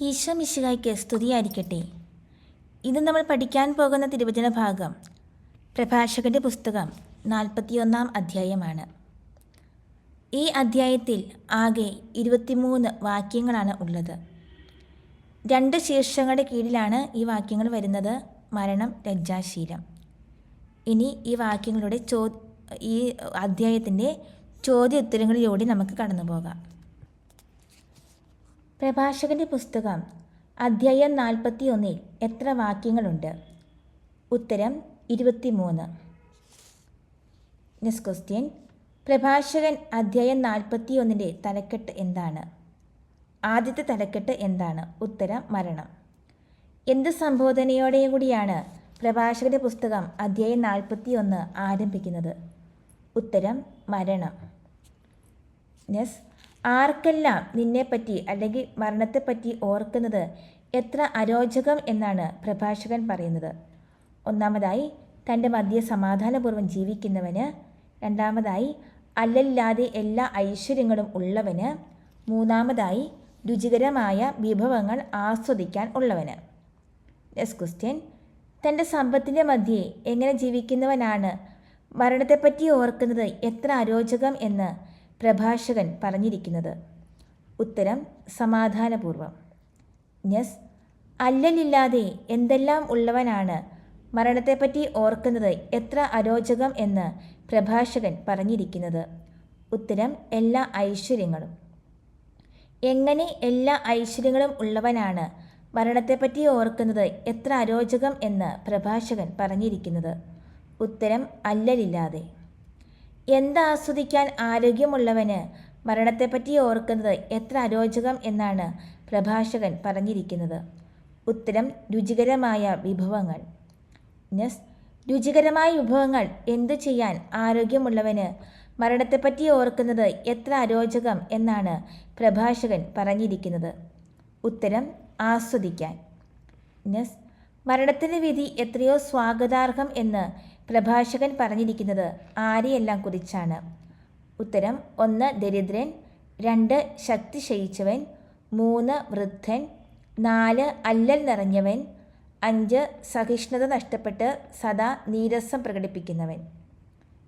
ഈശോ മിശിഹായ്ക്ക് സ്തുതിയായിരിക്കട്ടെ. ഇത് നമ്മൾ പഠിക്കാൻ പോകുന്ന തിരുവചന ഭാഗം പ്രഭാഷകന്റെ പുസ്തകം നാൽപ്പത്തിയൊന്നാം അധ്യായമാണ്. ഈ അധ്യായത്തിൽ ആകെ ഇരുപത്തിമൂന്ന് വാക്യങ്ങളാണ് ഉള്ളത്. രണ്ട് ശീർഷങ്ങളുടെ കീഴിലാണ് ഈ വാക്യങ്ങൾ വരുന്നത് മരണം ലജ്ജാശീലം. ഇനി ഈ വാക്യങ്ങളുടെ ചോ ഈ അധ്യായത്തിന്റെ ചോദ്യോത്തരങ്ങളിലൂടെ നമുക്ക് കടന്നു പോകാം പ്രഭാഷകന്റെ പുസ്തകം അധ്യായം നാൽപ്പത്തി ഒന്നിൽ എത്ര വാക്യങ്ങളുണ്ട്? ഉത്തരം ഇരുപത്തിമൂന്ന്. നെക്സ്റ്റ് ക്വസ്റ്റ്യൻ പ്രഭാഷകൻ അധ്യായം നാൽപ്പത്തി ഒന്നിന്റെ തലക്കെട്ട് എന്താണ്? ആദ്യത്തെ തലക്കെട്ട് എന്താണ്? ഉത്തരം മരണം. എന്ത് സംബോധനയോടെ കൂടിയാണ് പ്രഭാഷകന്റെ പുസ്തകം അധ്യായം നാൽപ്പത്തി ഒന്ന് ആരംഭിക്കുന്നത്? ഉത്തരം മരണം. നെസ് ആർക്കെല്ലാം നിന്നെപ്പറ്റി അല്ലെങ്കിൽ മരണത്തെപ്പറ്റി ഓർക്കുന്നത് എത്ര അരോചകം എന്നാണ് പ്രഭാഷകൻ പറയുന്നത്. ഒന്നാമതായി തന്റെ മധ്യ സമാധാനപൂർവം ജീവിക്കുന്നവന്. രണ്ടാമതായി അല്ലല്ലാതെ എല്ലാ ഐശ്വര്യങ്ങളും ഉള്ളവന്. മൂന്നാമതായി രുചികരമായ വിഭവങ്ങൾ ആസ്വദിക്കാൻ ഉള്ളവന്. നെക്സ്റ്റ് ക്വസ്റ്റ്യൻ തന്റെ സമ്പത്തിന്റെ മധ്യേ എങ്ങനെ ജീവിക്കുന്നവനാണ്? മരണത്തെപ്പറ്റി ഓർക്കുന്നത് എത്ര അരോചകം എന്ന് പ്രഭാഷകൻ പറഞ്ഞിരിക്കുന്നത്. ഉത്തരം സമാധാനപൂർവം. യെസ് അല്ലലില്ലാതെ എന്തെല്ലാം ഉള്ളവനാണ് മരണത്തെപ്പറ്റി ഓർക്കുന്നത് എത്ര അരോചകം എന്ന് പ്രഭാഷകൻ പറഞ്ഞിരിക്കുന്നത്. ഉത്തരം എല്ലാ ഐശ്വര്യങ്ങളും. എങ്ങനെ എല്ലാ ഐശ്വര്യങ്ങളും ഉള്ളവനാണ് മരണത്തെപ്പറ്റി ഓർക്കുന്നത് എത്ര അരോചകം എന്ന് പ്രഭാഷകൻ പറഞ്ഞിരിക്കുന്നത്. ഉത്തരം അല്ലലില്ലാതെ. എന്താസ്വദിക്കാൻ ആരോഗ്യമുള്ളവന് മരണത്തെപ്പറ്റി ഓർക്കുന്നത് എത്ര അരോചകം എന്നാണ് പ്രഭാഷകൻ പറഞ്ഞിരിക്കുന്നത്. ഉത്തരം രുചികരമായ വിഭവങ്ങൾ. നെസ് രുചികരമായ വിഭവങ്ങൾ എന്തു ചെയ്യാൻ ആരോഗ്യമുള്ളവന് മരണത്തെപ്പറ്റി ഓർക്കുന്നത് എത്ര അരോചകം എന്നാണ് പ്രഭാഷകൻ പറഞ്ഞിരിക്കുന്നത്. ഉത്തരം ആസ്വദിക്കാൻ. നെസ് മരണത്തിന്റെ വിധി എത്രയോ സ്വാഗതാർഹം എന്ന് പ്രഭാഷകൻ പറഞ്ഞിരിക്കുന്നത് ആരെയെല്ലാം കുറിച്ചാണ്? ഉത്തരം ഒന്ന് ദരിദ്രൻ രണ്ട് ശക്തി ക്ഷയിച്ചവൻ മൂന്ന് വൃദ്ധൻ നാല് അല്ലൽ നിറഞ്ഞവൻ അഞ്ച് സഹിഷ്ണുത നഷ്ടപ്പെട്ട് സദാ നീരസം പ്രകടിപ്പിക്കുന്നവൻ.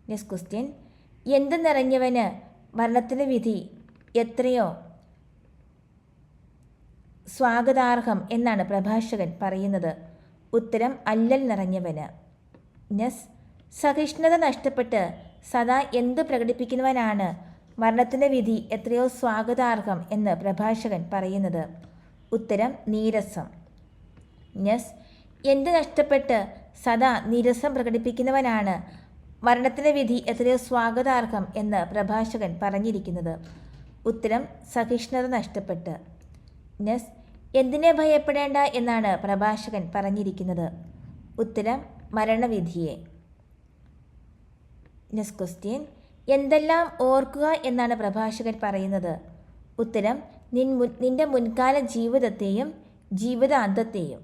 നെക്സ്റ്റ് ക്വസ്റ്റ്യൻ എന്ത് നിറഞ്ഞവന് മരണത്തിന്റെ വിധി എത്രയോ? സ്വാഗതാർഹം എന്നാണ് പ്രഭാഷകൻ പറയുന്നത്. ഉത്തരം അല്ലൽ നിറഞ്ഞവന്. നെസ് സഹിഷ്ണുത നഷ്ടപ്പെട്ട് സദാ എന്ത് പ്രകടിപ്പിക്കുന്നവനാണ് മരണത്തിന്റെ വിധി എത്രയോ സ്വാഗതാർഹം എന്ന് പ്രഭാഷകൻ പറയുന്നത്. ഉത്തരം നീരസം. നെസ് എന്ത് നഷ്ടപ്പെട്ട് സദാ നീരസം പ്രകടിപ്പിക്കുന്നവനാണ് മരണത്തിന്റെ വിധി എത്രയോ സ്വാഗതാർഹം എന്ന് പ്രഭാഷകൻ പറഞ്ഞിരിക്കുന്നത്. ഉത്തരം സഹിഷ്ണുത നഷ്ടപ്പെട്ട്. നെസ് എന്തിനെ ഭയപ്പെടേണ്ട എന്നാണ് പ്രഭാഷകൻ പറഞ്ഞിരിക്കുന്നത്. ഉത്തരം മരണവിധിയെ. നെക്സ്റ്റ് ക്വസ്റ്റ്യൻ എന്തെല്ലാം ഓർക്കുക എന്നാണ് പ്രഭാഷകൻ പറയുന്നത്? ഉത്തരം നിൻ നിന്റെ മുൻകാല ജീവിതത്തെയും ജീവിതാന്തത്തെയും.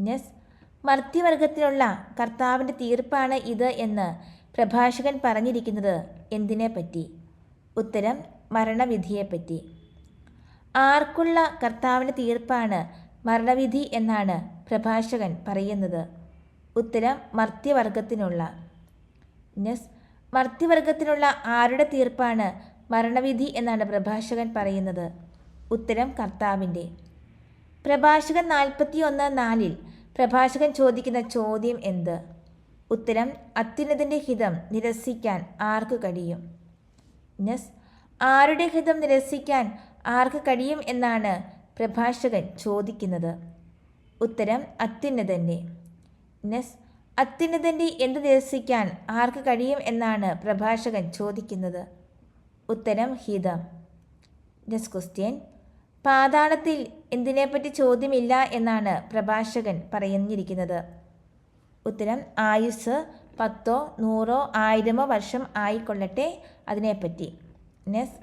നെസ് മർത്യവർഗത്തിലുള്ള കർത്താവിന്റെ തീർപ്പാണ് ഇത് എന്ന് പ്രഭാഷകൻ പറഞ്ഞിരിക്കുന്നത് എന്തിനെ പറ്റി ഉത്തരം മരണവിധിയെപ്പറ്റി. ആർക്കുള്ള കർത്താവിന്റെ തീർപ്പാണ് മരണവിധി എന്നാണ് പ്രഭാഷകൻ പറയുന്നത്. ഉത്തരം മർത്യവർഗത്തിനുള്ള. നെസ് മർത്യവർഗത്തിനുള്ള ആരുടെ തീർപ്പാണ് മരണവിധി എന്നാണ് പ്രഭാഷകൻ പറയുന്നത്. ഉത്തരം കർത്താവിന്റെ. പ്രഭാഷകൻ നാൽപ്പത്തി ഒന്ന് നാലിൽ പ്രഭാഷകൻ ചോദിക്കുന്ന ചോദ്യം എന്ത്? ഉത്തരം അത്യുന്നതിന്റെ ഹിതം നിരസിക്കാൻ ആർക്ക് കഴിയും? നെസ് ആരുടെ ഹിതം നിരസിക്കാൻ ആർക്ക് കഴിയും എന്നാണ് പ്രഭാഷകൻ ചോദിക്കുന്നത്. ഉത്തരം അത്യുന്നതന്റെ. നെസ് അത്യുന്നതന്റെ എന്ത് നിരസിക്കാൻ ആർക്ക് കഴിയും എന്നാണ് പ്രഭാഷകൻ ചോദിക്കുന്നത്? ഉത്തരം ഹിതം. നെസ് ക്വസ്റ്റ്യൻ പാതാളത്തിൽ എന്തിനെപ്പറ്റി ചോദ്യമില്ല എന്നാണ് പ്രഭാഷകൻ പറഞ്ഞിരിക്കുന്നത്. ഉത്തരം ആയുസ് പത്തോ നൂറോ ആയിരമോ വർഷം ആയിക്കൊള്ളട്ടെ അതിനെപ്പറ്റി. നെസ്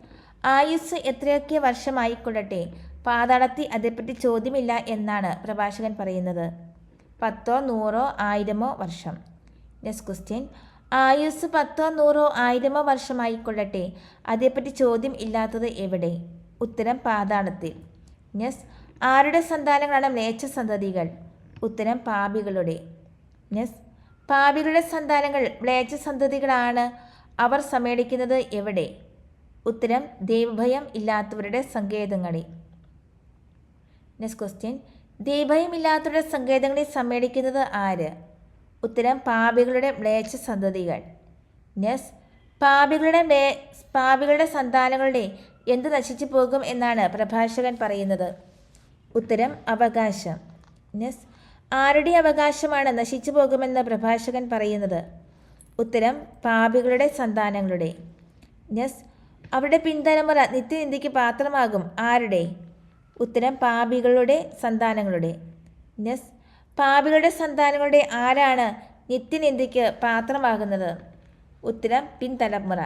ആയുസ് എത്രയൊക്കെ വർഷമായിക്കൊള്ളട്ടെ പാതാളത്തിൽ അതേപ്പറ്റി ചോദ്യമില്ല എന്നാണ് പ്രഭാഷകൻ പറയുന്നത്. പത്തോ നൂറോ ആയിരമോ വർഷം. നെക്സ്റ്റ് ക്വസ്റ്റ്യൻ ആയുസ് പത്തോ നൂറോ ആയിരമോ വർഷമായിക്കൊള്ളട്ടെ. അതേപ്പറ്റി ചോദ്യം ഇല്ലാത്തത് എവിടെ? ഉത്തരം പാതാളത്തിൽ. നെസ് ആരുടെ സന്താനങ്ങളാണ് മ്ലേച്ഛ സന്തതികൾ? ഉത്തരം പാപികളുടെ. നെസ് പാപികളുടെ സന്താനങ്ങൾ മ്ലേച്ഛ സന്തതികളാണ്. അവർ സമ്മേളിക്കുന്നത് എവിടെ? ഉത്തരം ദൈവഭയം ഇല്ലാത്തവരുടെ സങ്കേതങ്ങളിൽ നെക്സ്റ്റ് ക്വസ്റ്റ്യൻ ദൈവഭയം ഇല്ലാത്തവരുടെ സങ്കേതങ്ങളിൽ സമ്മേളിക്കുന്നത് ആര്? ഉത്തരം പാപികളുടെ മ്ലേച്ഛ സന്തതികൾ. നെസ് പാപികളുടെ മേ പാപികളുടെ സന്താനങ്ങളുടെ എന്ത് നശിച്ചു പോകും എന്നാണ് പ്രഭാഷകൻ പറയുന്നത്. ഉത്തരം അവകാശം. നെസ് ആരുടെ അവകാശമാണ് നശിച്ചു പോകുമെന്ന് പ്രഭാഷകൻ പറയുന്നത്? ഉത്തരം പാപികളുടെ സന്താനങ്ങളുടെ. നെസ് അവരുടെ പിൻതലമുറ നിത്യനിന്ദയ്ക്ക് പാത്രമാകും ആരുടെ? ഉത്തരം പാപികളുടെ സന്താനങ്ങളുടെ. നെസ് പാപികളുടെ സന്താനങ്ങളുടെ ആരാണ് നിത്യനിന്ദയ്ക്ക് പാത്രമാകുന്നത്? ഉത്തരം പിൻതലമുറ.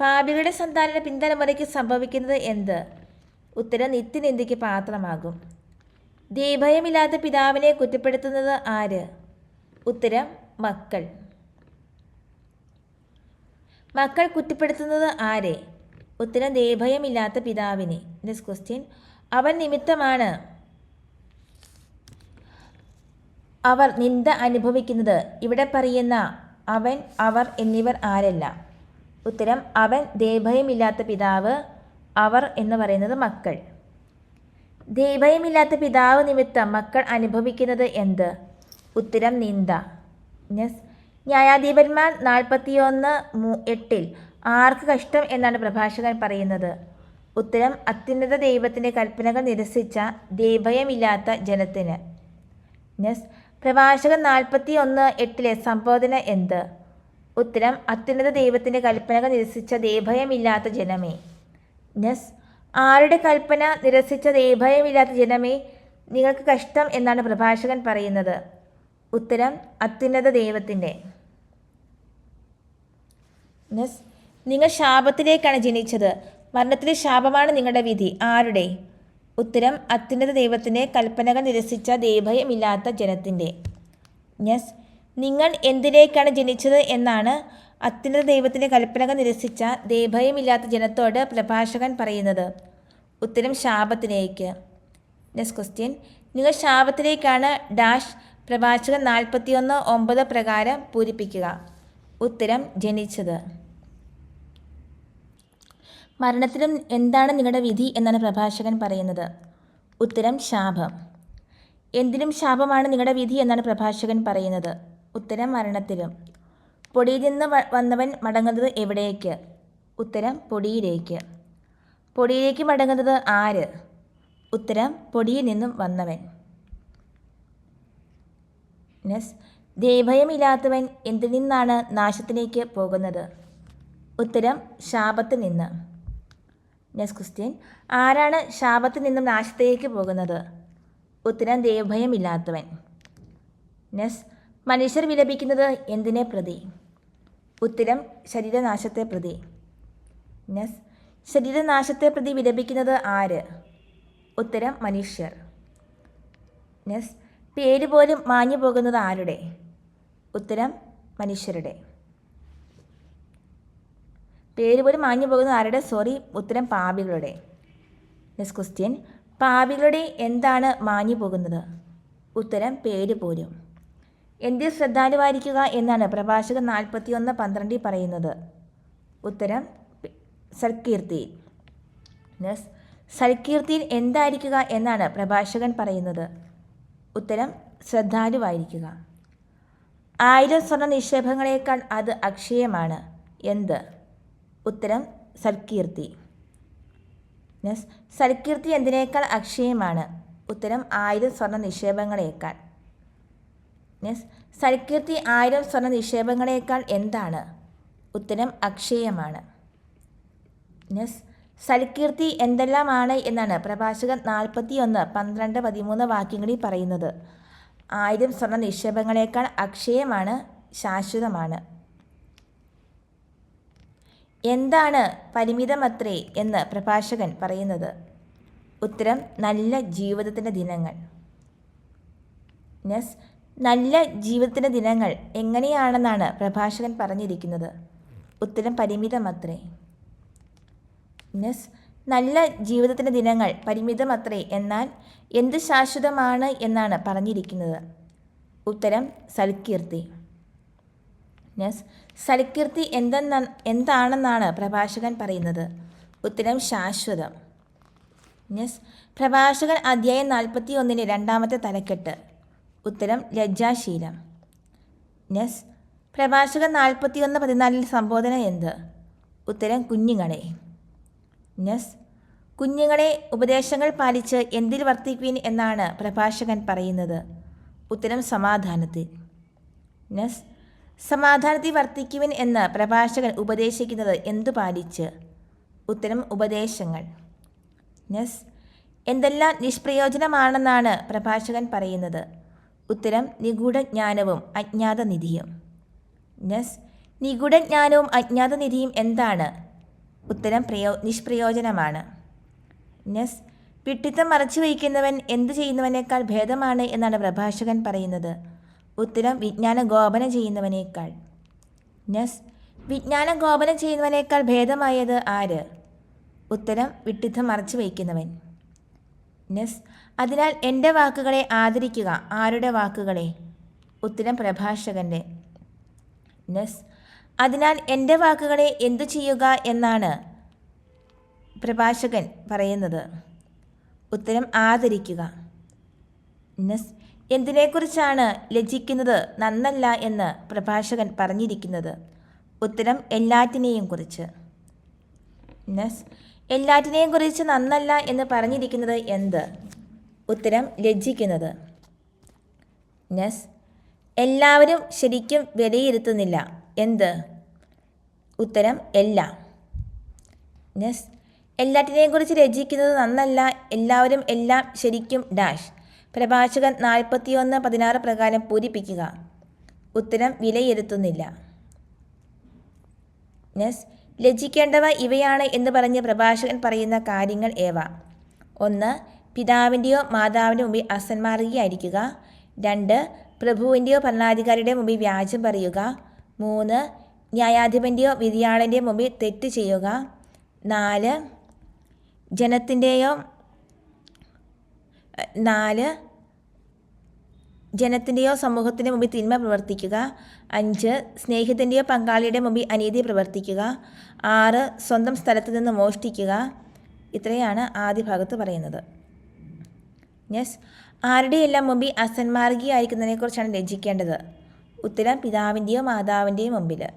പാപികളുടെ സന്താന പിൻതലമുറയ്ക്ക് സംഭവിക്കുന്നത് എന്ത്? ഉത്തരം നിത്യനിന്ദയ്ക്ക് പാത്രമാകും. ദീഭയമില്ലാത്ത പിതാവിനെ കുറ്റപ്പെടുത്തുന്നത് ആര്? ഉത്തരം മക്കൾ. മക്കൾ കുറ്റപ്പെടുത്തുന്നത് ആരെ? ഉത്തരം ദേഭയമില്ലാത്ത പിതാവിനെ. ദിസ് ക്വസ്റ്റ്യൻ അവൻ നിമിത്തമാണ് അവർ നിന്ദ അനുഭവിക്കുന്നത്. ഇവിടെ പറയുന്ന അവൻ അവർ എന്നിവർ ആരല്ല. ഉത്തരം അവൻ ദേഭയമില്ലാത്ത പിതാവ് അവർ എന്ന് പറയുന്നത് മക്കൾ. ദേഭയമില്ലാത്ത പിതാവ് നിമിത്തം മക്കൾ അനുഭവിക്കുന്നത് എന്ത്? ഉത്തരം നിന്ദ. യെസ് ന്യായാധിപന്മാർ നാൽപ്പത്തിയൊന്ന് എട്ടിൽ ആർക്ക് കഷ്ടം എന്നാണ് പ്രഭാഷകൻ പറയുന്നത്. ഉത്തരം അത്യുന്നത ദൈവത്തിന്റെ കൽപ്പനകൾ നിരസിച്ച ദൈവയമില്ലാത്ത ജനത്തിന്. നെസ് പ്രഭാഷകൻ നാൽപ്പത്തി ഒന്ന് എട്ടിലെ സംബോധന എന്ത്? ഉത്തരം അത്യുന്നത ദൈവത്തിന്റെ കൽപ്പനകൾ നിരസിച്ച ദൈവയമില്ലാത്ത ജനമേ. നെസ് ആരുടെ കൽപ്പന നിരസിച്ച ദൈവയമില്ലാത്ത ജനമേ? നിങ്ങൾക്ക് കഷ്ടം എന്നാണ് പ്രഭാഷകൻ പറയുന്നത്. ഉത്തരം അത്യുന്നത ദൈവത്തിന്റെ നെസ് നിങ്ങൾ ശാപത്തിലേക്കാണ് ജനിച്ചത്. മരണത്തിലെ ശാപമാണ് നിങ്ങളുടെ വിധി. ആരുടെ? ഉത്തരം അത്യുന്നത ദൈവത്തിന്റെ കൽപ്പനകൾ നിരസിച്ച ദൈവഭയമില്ലാത്ത ജനത്തിന്റെ യെസ്. നിങ്ങൾ എന്തിലേക്കാണ് ജനിച്ചത് എന്നാണ് അത്യുന്നത ദൈവത്തിന്റെ കൽപ്പനകൾ നിരസിച്ച ദൈവഭയമില്ലാത്ത ജനത്തോട് പ്രഭാഷകൻ പറയുന്നത്. ഉത്തരം ശാപത്തിലേക്ക്. Next question. നിങ്ങൾ ശാപത്തിലേക്കാണ് ഡാഷ് പ്രഭാഷകൻ നാൽപ്പത്തിയൊന്ന് ഒമ്പത് പ്രകാരം പൂരിപ്പിക്കുക. ഉത്തരം ജനിച്ചത്. മരണത്തിലും എന്താണ് നിങ്ങളുടെ വിധി എന്നാണ് പ്രഭാഷകൻ പറയുന്നത്. ഉത്തരം ശാപം. എന്തിനും ശാപമാണ് നിങ്ങളുടെ വിധി എന്നാണ് പ്രഭാഷകൻ പറയുന്നത്. ഉത്തരം മരണത്തിലും. പൊടിയിൽ നിന്ന് വന്നവൻ മടങ്ങുന്നത് എവിടേക്ക്? ഉത്തരം പൊടിയിലേക്ക്. പൊടിയിലേക്ക് മടങ്ങുന്നത് ആര്? ഉത്തരം പൊടിയിൽ നിന്നും വന്നവൻ. നെസ് ദൈവഭയമില്ലാത്തവൻ എന്തിൽ നിന്നാണ് നാശത്തിലേക്ക് പോകുന്നത്? ഉത്തരം ശാപത്തിൽ നിന്ന്. നെക്സ്റ്റ് ക്വസ്റ്റ്യൻ ആരാണ് ശാപത്തിൽ നിന്നും നാശത്തേക്ക് പോകുന്നത്? ഉത്തരം ദൈവഭയമില്ലാത്തവൻ നെസ് മനുഷ്യർ വിലപിക്കുന്നത് എന്തിനെ പ്രതി? ഉത്തരം ശരീരനാശത്തെ പ്രതി. നെസ് ശരീരനാശത്തെ പ്രതി വിലപിക്കുന്നത് ആര്? ഉത്തരം മനുഷ്യർ. നെസ് പേര് പോലും മാഞ്ഞു പോകുന്നത് ആരുടെ? ഉത്തരം മനുഷ്യരുടെ. പേര് പോലും മാഞ്ഞു പോകുന്നത് ആരുടെ? സോറി ഉത്തരം പാപികളുടെ. നെക്സ്റ്റ് ക്വസ്റ്റ്യൻ പാപികളുടെ എന്താണ് മാഞ്ഞു പോകുന്നത്? ഉത്തരം പേര് പോലും എന്തിൽ ശ്രദ്ധാലുവായിരിക്കുക എന്നാണ് പ്രഭാഷകൻ നാൽപ്പത്തിയൊന്ന് പന്ത്രണ്ടിൽ പറയുന്നത്. ഉത്തരം നെക്സ്റ്റ് സൽകീർത്തിയിൽ എന്തായിരിക്കുക എന്നാണ് പ്രഭാഷകൻ പറയുന്നത്. ഉത്തരം ശ്രദ്ധാലുവായിരിക്കുക. ആയിരം സ്വർണ നിക്ഷേപങ്ങളേക്കാൾ അത് അക്ഷയമാണ്. എന്ത്? ഉത്തരം സൽകീർത്തി. നെസ് സൽകീർത്തി എന്തിനേക്കാൾ അക്ഷയമാണ്? ഉത്തരം ആയിരം സ്വർണ നിക്ഷേപങ്ങളേക്കാൾ നെസ് സൽകീർത്തി ആയിരം സ്വർണ നിക്ഷേപങ്ങളേക്കാൾ എന്താണ്? ഉത്തരം അക്ഷയമാണ്. നെസ് സൽകീർത്തി എന്തെല്ലാമാണ് എന്നാണ് പ്രഭാഷകൻ നാൽപ്പത്തി ഒന്ന് പന്ത്രണ്ട് പതിമൂന്ന് വാക്യങ്ങളിൽ പറയുന്നത്. ആയിരം സ്വർണ നിക്ഷേപങ്ങളേക്കാൾ അക്ഷയമാണ് ശാശ്വതമാണ്. എന്താണ് പരിമിതമത്രേ എന്ന് പ്രഭാഷകൻ പറയുന്നത്? ഉത്തരം നല്ല ജീവിതത്തിന്റെ ദിനങ്ങൾ. നെസ് നല്ല ജീവിതത്തിന്റെ ദിനങ്ങൾ എങ്ങനെയാണെന്നാണ് പ്രഭാഷകൻ പറഞ്ഞിരിക്കുന്നത്? ഉത്തരം പരിമിതമത്രേ. നെസ് നല്ല ജീവിതത്തിന്റെ ദിനങ്ങൾ പരിമിതമത്രേ എന്നാൽ എന്ത് ശാശ്വതമാണ് എന്നാണ് പറഞ്ഞിരിക്കുന്നത്? ഉത്തരം സൽകീർത്തി. യെസ് സൽകീർത്തി എന്തെന്ന എന്താണെന്നാണ് പ്രഭാഷകൻ പറയുന്നത്? ഉത്തരം ശാശ്വതം. യെസ് പ്രഭാഷകൻ അധ്യായം നാൽപ്പത്തി ഒന്നിന് രണ്ടാമത്തെ തലക്കെട്ട്. ഉത്തരം ലജ്ജാശീലം. യെസ് പ്രഭാഷകൻ നാൽപ്പത്തി ഒന്ന് പതിനാലിൽ സംബോധന എന്ത്? ഉത്തരം കുഞ്ഞുങ്ങളെ. യെസ് കുഞ്ഞുങ്ങളെ ഉപദേശങ്ങൾ പാലിച്ച് എന്തിൽ വർത്തിക്കുവിൻ എന്നാണ് പ്രഭാഷകൻ പറയുന്നത്? ഉത്തരം സമാധാനത്തിൽ. യെസ് സമാധാനത്തിൽ വർത്തിക്കുവിൻ എന്ന് പ്രഭാഷകൻ ഉപദേശിക്കുന്നത് എന്തു പാലിച്ച്? ഉത്തരം ഉപദേശങ്ങൾ. യെസ് എന്തെല്ലാം നിഷ്പ്രയോജനമാണെന്നാണ് പ്രഭാഷകൻ പറയുന്നത്. ഉത്തരം നിഗൂഢജ്ഞാനവും അജ്ഞാതനിധിയും. അജ്ഞാത നിധിയും യെസ് നിഗൂഢജ്ഞാനവും അജ്ഞാതനിധിയും എന്താണ്? ഉത്തരം പ്രയോ നിഷ്പ്രയോജനമാണ്. യെസ് വിട്ടിത്തം മറച്ചു വയ്ക്കുന്നവൻ എന്തു ചെയ്യുന്നവനേക്കാൾ ഭേദമാണ് എന്നാണ് പ്രഭാഷകൻ പറയുന്നത്. ഉത്തരം വിജ്ഞാന ഗോപനം ചെയ്യുന്നവനേക്കാൾ. നസ് വിജ്ഞാന ഗോപനം ചെയ്യുന്നവനേക്കാൾ ഭേദമായത് ആര്? ഉത്തരം വിട്ടിത്തം മറച്ചു വയ്ക്കുന്നവൻ. നസ് അതിനാൽ എന്റെ വാക്കുകളെ ആദരിക്കുക ആരുടെ വാക്കുകളെ? ഉത്തരം പ്രഭാഷകന്റെ. നസ് അതിനാൽ എന്റെ വാക്കുകളെ എന്തു ചെയ്യുക എന്നാണ് പ്രഭാഷകൻ പറയുന്നത്. ഉത്തരം ആദരിക്കുക. യെസ് എന്തിനെക്കുറിച്ചാണ് ലജിക്കുന്നത് നന്നല്ല എന്ന് പ്രഭാഷകൻ പറഞ്ഞിരിക്കുന്നത്? ഉത്തരം എല്ലാറ്റിനെയും കുറിച്ച്. യെസ് എല്ലാറ്റിനെയും കുറിച്ച് നന്നല്ല എന്ന് പറഞ്ഞിരിക്കുന്നത് എന്ത്? ഉത്തരം ലജ്ജിക്കുന്നത്. നെസ് എല്ലാവരും ശരിക്കും വിലയിരുത്തുന്നില്ല. എന്ത്? ഉത്തരം എല്ലാം. നെസ് എല്ലാറ്റിനെയും കുറിച്ച് രചിക്കുന്നത് നന്നല്ല എല്ലാവരും എല്ലാം ശരിക്കും ഡാഷ്. പ്രഭാഷകൻ നാൽപ്പത്തിയൊന്ന് പതിനാറ് പ്രകാരം പൂരിപ്പിക്കുക. ഉത്തരം വിലയിരുത്തുന്നില്ല. നെസ് ലജിക്കേണ്ടവ ഇവയാണ് എന്ന് പറഞ്ഞ് പ്രഭാഷകൻ പറയുന്ന കാര്യങ്ങൾ ഏവ? ഒന്ന് പിതാവിന്റെയോ മാതാവിന്റെ മുമ്പിൽ അസന്മാർഗിയായിരിക്കുക. രണ്ട് പ്രഭുവിന്റെയോ ഭരണാധികാരിയുടെ മുമ്പിൽ വ്യാജം പറയുക. മൂന്ന് ന്യായാധിപന്റെയോ വിധിയാളന്റെയോ മുമ്പിൽ തെറ്റ് ചെയ്യുക. നാല് ജനത്തിന്റെയോ നാല് ജനത്തിന്റെയോ സമൂഹത്തിന്റെ മുമ്പിൽ തിന്മ പ്രവർത്തിക്കുക. അഞ്ച് സ്നേഹിതന്റെയോ പങ്കാളിയുടെ മുമ്പിൽ അനീതി പ്രവർത്തിക്കുക. ആറ് സ്വന്തം സ്ഥലത്ത് നിന്ന് മോഷ്ടിക്കുക. ഇത്രയാണ് ആദ്യ ഭാഗത്ത് പറയുന്നത്. യെസ് ആരുടെയെല്ലാം മുമ്പിൽ അസന്മാർഗിയായിരിക്കുന്നതിനെക്കുറിച്ചാണ് രചിക്കേണ്ടത് ഉത്തരം പിതാവിന്റെയോ മാതാവിന്റെയോ മുമ്പിൽ.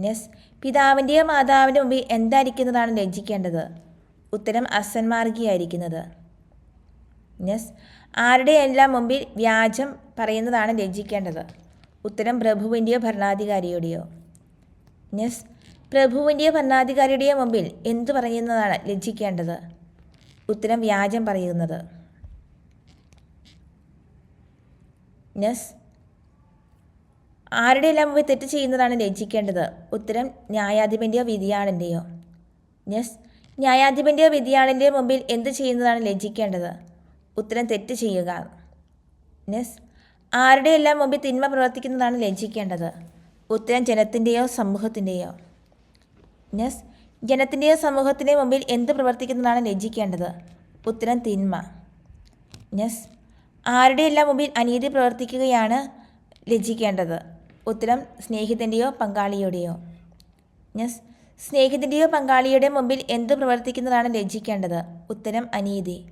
യെസ് പിതാവിന്റെയോ മാതാവിന്റെ മുമ്പിൽ എന്തായിരിക്കുന്നതാണ് ലജ്ജിക്കേണ്ടത്? ഉത്തരം അസന്മാർഗിയായിരിക്കുന്നത്. യെസ് ആരുടെയെല്ലാം മുമ്പിൽ വ്യാജം പറയുന്നതാണ് ലജ്ജിക്കേണ്ടത്? ഉത്തരം പ്രഭുവിന്റെയോ ഭരണാധികാരിയുടെയോ? യെസ് പ്രഭുവിന്റെയോ ഭരണാധികാരിയുടെയോ മുമ്പിൽ എന്തു പറയുന്നതാണ് ലജ്ജിക്കേണ്ടത്? ഉത്തരം വ്യാജം പറയുന്നത്. യെസ് ആരുടെയെല്ലാം മുമ്പിൽ തെറ്റ് ചെയ്യുന്നതാണ് ലജ്ജിക്കേണ്ടത്? ഉത്തരം ന്യായാധിപന്റെയോ വിധിയാളന്റെയോ. യെസ് ന്യായാധിപന്റെയോ വിധിയാളന്റെയോ മുമ്പിൽ എന്ത് ചെയ്യുന്നതാണ് ലജ്ജിക്കേണ്ടത്? ഉത്തരം തെറ്റ് ചെയ്യുക. നെസ് ആരുടെയെല്ലാം മുമ്പിൽ തിന്മ പ്രവർത്തിക്കുന്നതാണ് ലജ്ജിക്കേണ്ടത്? ഉത്തരം ജനത്തിന്റെയോ സമൂഹത്തിന്റെയോ നെസ് ജനത്തിന്റെയോ സമൂഹത്തിന്റെയോ മുമ്പിൽ എന്ത് പ്രവർത്തിക്കുന്നതാണ് ലജ്ജിക്കേണ്ടത്? ഉത്തരം തിന്മ. നെസ് ആരുടെയെല്ലാം മുമ്പിൽ അനീതി പ്രവർത്തിക്കുകയാണ് ലജ്ജിക്കേണ്ടത്? ഉത്തരം സ്നേഹിതന്റെയോ പങ്കാളിയുടെയോ? നെസ് സ്നേഹിതന്റെയോ പങ്കാളിയുടെ മുമ്പിൽ എന്ത് പ്രവർത്തിക്കുന്നതാണ് ലജ്ജിക്കേണ്ടത്? ഉത്തരം അനീതി.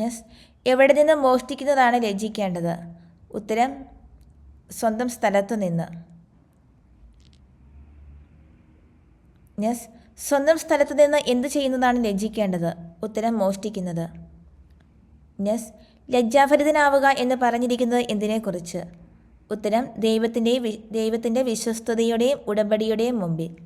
യെസ് എവിടെ നിന്ന് മോഷ്ടിക്കുന്നതാണ് ലജ്ജിക്കേണ്ടത്? ഉത്തരം സ്വന്തം സ്ഥലത്തു നിന്ന്. യെസ് സ്വന്തം സ്ഥലത്ത് നിന്ന് എന്ത് ചെയ്യുന്നതാണ് ലജ്ജിക്കേണ്ടത്? ഉത്തരം മോഷ്ടിക്കുന്നത്. നെസ് ലജ്ജാഭരിതനാവുക എന്ന് പറഞ്ഞിരിക്കുന്നത് എന്തിനെക്കുറിച്ച്? ഉത്തരം ദൈവത്തിന്റെ ദൈവത്തിന്റെ വിശ്വസ്തതയുടെയും ഉടമ്പടിയുടെയും മുമ്പിൽ.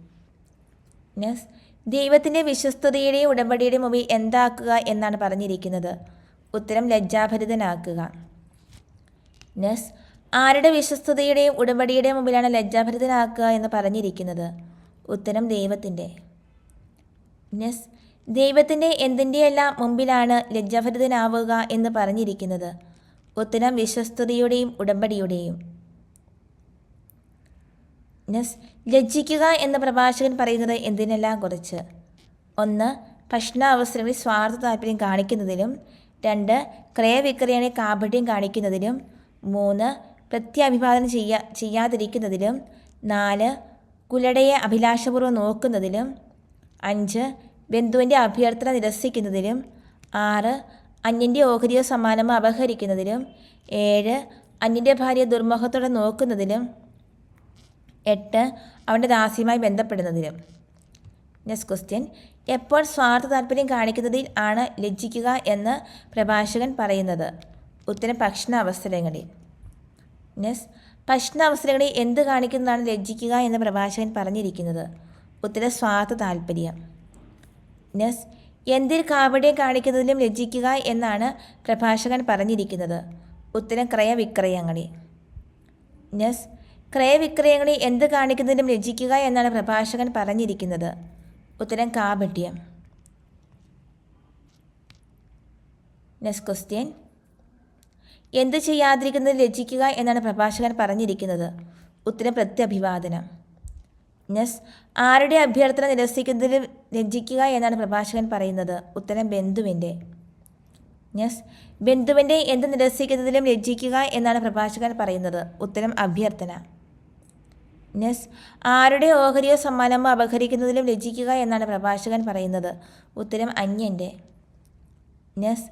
നെസ് ദൈവത്തിന്റെ വിശ്വസ്തതയുടെയും ഉടമ്പടിയുടെയും മുമ്പിൽ എന്താക്കുക എന്നാണ് പറഞ്ഞിരിക്കുന്നത്? ഉത്തരം ലജ്ജാഭരിതനാക്കുക. നെസ് ആരുടെ വിശ്വസ്തതയുടെയും ഉടമ്പടിയുടെയും മുമ്പിലാണ് ലജ്ജാഭരിതനാക്കുക എന്ന് പറഞ്ഞിരിക്കുന്നത്? ഉത്തരം ദൈവത്തിന്റെ. നെസ് ദൈവത്തിന്റെ എന്തിന്റെയെല്ലാം മുമ്പിലാണ് ലജ്ജാഭരിതനാവുക എന്ന് പറഞ്ഞിരിക്കുന്നത്? ഉത്തരം വിശ്വസ്തതയുടെയും ഉടമ്പടിയുടെയും. നെസ് ലജ്ജിക്കുക എന്ന് പ്രഭാഷകൻ പറയുന്നത് എന്തിനെല്ലാം കുറിച്ച്? ഒന്ന് ഭക്ഷണ അവസരങ്ങളിൽ സ്വാർത്ഥ താല്പര്യം കാണിക്കുന്നതിലും രണ്ട് ക്രയവിക്രയണി കാപട്യം കാണിക്കുന്നതിലും മൂന്ന് പ്രത്യാഭിവാദനം ചെയ്യാ ചെയ്യാതിരിക്കുന്നതിലും നാല് കുലടയെ അഭിലാഷപൂർവം നോക്കുന്നതിലും അഞ്ച് ബന്ധുവിന്റെ അഭ്യർത്ഥന നിരസിക്കുന്നതിലും ആറ് അന്യന്റെ ഓഹരിയോ സമ്മാനമോ അപഹരിക്കുന്നതിലും ഏഴ് അന്യന്റെ ഭാര്യ ദുർമുഖത്തോടെ നോക്കുന്നതിലും എട്ട് അവന്റെ ദാസിയുമായി ബന്ധപ്പെടുന്നതിലും. നെക്സ്റ്റ് ക്വസ്റ്റ്യൻ എപ്പോൾ സ്വാർത്ഥ താല്പര്യം കാണിക്കുന്നതിൽ ആണ് ലജ്ജിക്കുക എന്ന് പ്രഭാഷകൻ പറയുന്നത്? ഉത്തരം ഭക്ഷണ അവസരങ്ങളിൽ. നെസ് ഭക്ഷണ അവസരങ്ങളിൽ എന്ത് കാണിക്കുന്നതാണ് ലജ്ജിക്കുക എന്ന് പ്രഭാഷകൻ പറഞ്ഞിരിക്കുന്നത്? ഉത്തരം സ്വാർത്ഥ താല്പര്യം. നെസ് എന്തിൽ കാപട്യം കാണിക്കുന്നതിലും ലജ്ജിക്കുക എന്നാണ് പ്രഭാഷകൻ പറഞ്ഞിരിക്കുന്നത്? ഉത്തരം ക്രയവിക്രയങ്ങളിൽ. നെസ് ക്രയവിക്രയങ്ങളിൽ എന്ത് കാണിക്കുന്നതിലും ലജ്ജിക്കുക എന്നാണ് പ്രഭാഷകൻ പറഞ്ഞിരിക്കുന്നത്? ഉത്തരം കാപട്യം നെക്സ്റ്റ് ക്വസ്റ്റ്യൻ എന്ത് ചെയ്യാതിരിക്കുന്നത് രചിക്കുക എന്നാണ് പ്രഭാഷകൻ പറഞ്ഞിരിക്കുന്നത്. ഉത്തരം പ്രത്യഭിവാദനം. നെസ് ആരുടെ അഭ്യർത്ഥന നിരസിക്കുന്നതിൽ രചിക്കുക എന്നാണ് പ്രഭാഷകൻ പറയുന്നത്. ഉത്തരം ബന്ധുവിന്റെ. നെസ് ബന്ധുവിന്റെ എന്ത് നിരസിക്കുന്നതിലും രചിക്കുക എന്നാണ് പ്രഭാഷകൻ പറയുന്നത്. ഉത്തരം അഭ്യർത്ഥന. നെസ് ആരുടെ ഓഹരിയോ സമ്മാനമോ അപഹരിക്കുന്നതിലും ലജ്ജിക്കുക എന്നാണ് പ്രഭാഷകൻ പറയുന്നത്. ഉത്തരം അന്യന്റെ. നെസ്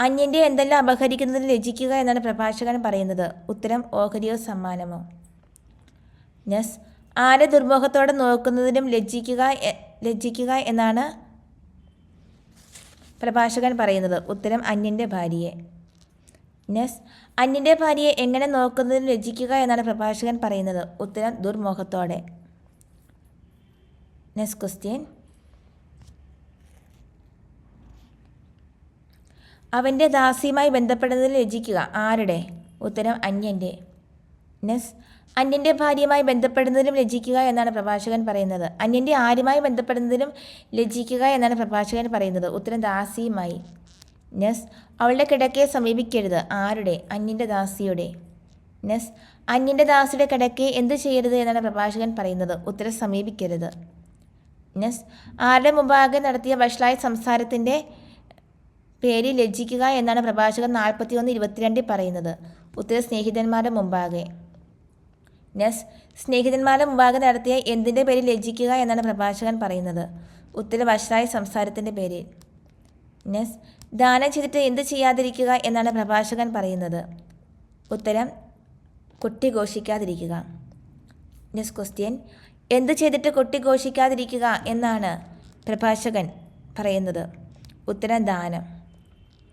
അന്യന്റെ എന്തെല്ലാം അപഹരിക്കുന്നതിൽ ലജ്ജിക്കുക എന്നാണ് പ്രഭാഷകൻ പറയുന്നത്. ഉത്തരം ഓഹരിയോ സമ്മാനമോ. നെസ് ആരെ ദുർമുഖത്തോടെ നോക്കുന്നതിലും ലജ്ജിക്കുക ലജ്ജിക്കുക എന്നാണ് പ്രഭാഷകൻ പറയുന്നത്. ഉത്തരം അന്യന്റെ ഭാര്യയെ. നെസ് അന്യന്റെ ഭാര്യയെ എങ്ങനെ നോക്കുന്നതിന് രചിക്കുക എന്നാണ് പ്രഭാഷകൻ പറയുന്നത്. ഉത്തരം ദുർമോഹത്തോടെ. നെക്സ്റ്റ് ക്വസ്റ്റ്യൻ അവന്റെ ദാസിയുമായി ബന്ധപ്പെടുന്നതിൽ രചിക്കുക. ആരുടെ? ഉത്തരം അന്യന്റെ നെസ് അന്യന്റെ ഭാര്യയുമായി ബന്ധപ്പെടുന്നതിലും ലജ്ജിക്കുക എന്നാണ് പ്രഭാഷകൻ പറയുന്നത്. അന്യന്റെ ആരുമായി ബന്ധപ്പെടുന്നതിലും ലജ്ജിക്കുക എന്നാണ് പ്രഭാഷകൻ പറയുന്നത്. ഉത്തരം ദാസിയുമായി. നെസ് അവളുടെ കിടക്കയെ സമീപിക്കരുത്. ആരുടെ? അന്യന്റെ ദാസിയുടെ. നെസ് അന്യന്റെ ദാസിയുടെ കിടക്കയെ എന്ത് ചെയ്യരുത് എന്നാണ് പ്രഭാഷകൻ പറയുന്നത്. ഉത്തരം സമീപിക്കരുത്. നെസ് ആരുടെ മുമ്പാകെ നടത്തിയ വഷളായ സംസാരത്തിന്റെ പേര് ലജ്ജിക്കുക എന്നാണ് പ്രഭാഷകൻ നാൽപ്പത്തി ഒന്ന് ഇരുപത്തിരണ്ടിൽ പറയുന്നത്. ഉത്തര സ്നേഹിതന്മാരുടെ മുമ്പാകെ. നെസ് സ്നേഹിതന്മാരുടെ മുമ്പാകെ നടത്തിയ എന്തിന്റെ പേര് ലജ്ജിക്കുക എന്നാണ് പ്രഭാഷകൻ പറയുന്നത്. ഉത്തര വഷളായ സംസാരത്തിന്റെ പേര് നെസ് ദാനം ചെയ്തിട്ട് എന്ത് ചെയ്യാതിരിക്കുക എന്നാണ് പ്രഭാഷകൻ പറയുന്നത്. ഉത്തരം കുട്ടി ഘോഷിക്കാതിരിക്കുക. നെക്സ്റ്റ് ക്വസ്റ്റ്യൻ എന്ത് ചെയ്തിട്ട് കുട്ടി ഘോഷിക്കാതിരിക്കുക എന്നാണ് പ്രഭാഷകൻ പറയുന്നത്. ഉത്തരം ദാനം.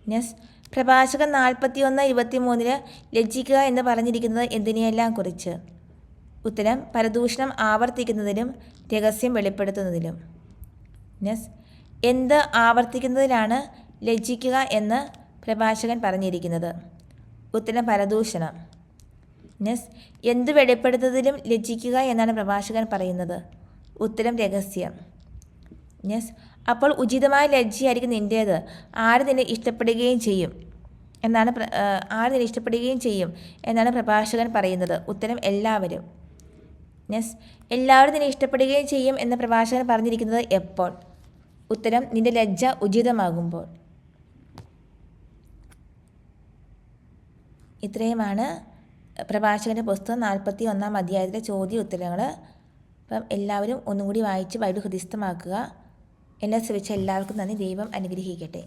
നെസ് പ്രഭാഷകൻ നാൽപ്പത്തി ഒന്ന് ഇരുപത്തി മൂന്നിൽ ലജ്ജിക്കുക എന്ന് പറഞ്ഞിരിക്കുന്നത് എന്തിനെയെല്ലാം കുറിച്ച്? ഉത്തരം പരദൂഷണം ആവർത്തിക്കുന്നതിലും രഹസ്യം വെളിപ്പെടുത്തുന്നതിലും. നെസ് എന്ത് ആവർത്തിക്കുന്നതിലാണ് ലജ്ജിക്കുക എന്ന് പ്രഭാഷകൻ പറഞ്ഞിരിക്കുന്നത്. ഉത്തരം പരദൂഷണം. നെസ് എന്ത് വെളിപ്പെടുത്തതിലും ലജ്ജിക്കുക എന്നാണ് പ്രഭാഷകൻ പറയുന്നത്. ഉത്തരം രഹസ്യം. യെസ് അപ്പോൾ ഉചിതമായ ലജ്ജയായിരിക്കും നിന്റേത് ആര് നിന്നെ ഇഷ്ടപ്പെടുകയും ചെയ്യും എന്നാണ് ആര് നിന്നെ ഇഷ്ടപ്പെടുകയും ചെയ്യും എന്നാണ് പ്രഭാഷകൻ പറയുന്നത്. ഉത്തരം എല്ലാവരും. യെസ് എല്ലാവരും നിന്നെ ഇഷ്ടപ്പെടുകയും ചെയ്യും എന്ന് പ്രഭാഷകൻ പറഞ്ഞിരിക്കുന്നത് എപ്പോൾ? ഉത്തരം നിന്റെ ലജ്ജ ഉചിതമാകുമ്പോൾ. ഇത്രയുമാണ് പ്രഭാഷകന്റെ പുസ്തകം നാൽപ്പത്തി ഒന്നാം അധ്യായത്തിലെ ചോദ്യ ഉത്തരങ്ങൾ. അപ്പം എല്ലാവരും ഒന്നുകൂടി വായിച്ച് ബൈബിൾ ഹൃദയസ്ഥമാക്കുക. എന്നെ ശ്രമിച്ച എല്ലാവർക്കും നന്ദി. ദൈവം അനുഗ്രഹിക്കട്ടെ.